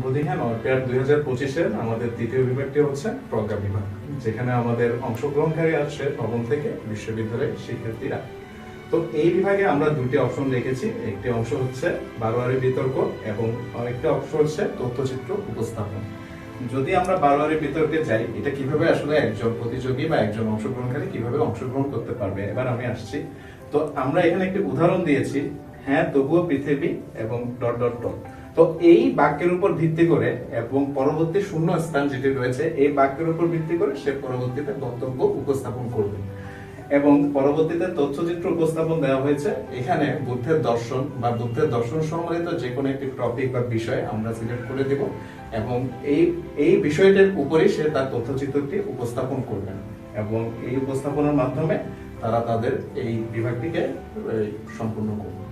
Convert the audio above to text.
হ্যাঁ নটপেয়ার দুই হাজার পঁচিশের আমাদের তৃতীয় বিভাগটি হচ্ছে প্রজ্ঞা বিভাগ, যেখানে আমাদের অংশগ্রহণকারী আসছে নবম থেকে বিশ্ববিদ্যালয়ের শিক্ষার্থীরা। তো এই বিভাগে আমরা দুটি অপশন রেখেছি একটি অংশ হচ্ছে বারোয়ারি বিতর্ক এবং আরেকটি অংশ হচ্ছে তথ্যচিত্র উপস্থাপন। যদি আমরা বারোয়ারি বিতর্কে যাই, এটা কীভাবে আসলে একজন প্রতিযোগী বা একজন অংশগ্রহণকারী কীভাবে অংশগ্রহণ করতে পারবে? এবার আমি আসছি। তো আমরা এখানে একটি উদাহরণ দিয়েছি হ্যাঁ তবুও পৃথিবী এবং ডট ডট ডট। তো এই বাক্যের উপর ভিত্তি করে এবং পরবর্তী শূন্য স্থান যেটি রয়েছে, এই বাক্যের উপর ভিত্তি করে সে পরবর্তীতে বক্তব্য উপস্থাপন করবে। এবং পরবর্তীতে তথ্যচিত্র উপস্থাপন দেওয়া হয়েছে। এখানে বুদ্ধের দর্শন বা বুদ্ধের দর্শন সম্বলিত যে কোনো একটি টপিক বা বিষয় আমরা সিলেক্ট করে দেব এবং এই এই বিষয়টির উপরেই সে তার তথ্যচিত্রটি উপস্থাপন করবেন। এবং এই উপস্থাপনের মাধ্যমে তারা তাদের এই বিভাগটিকে সম্পূর্ণ করবে।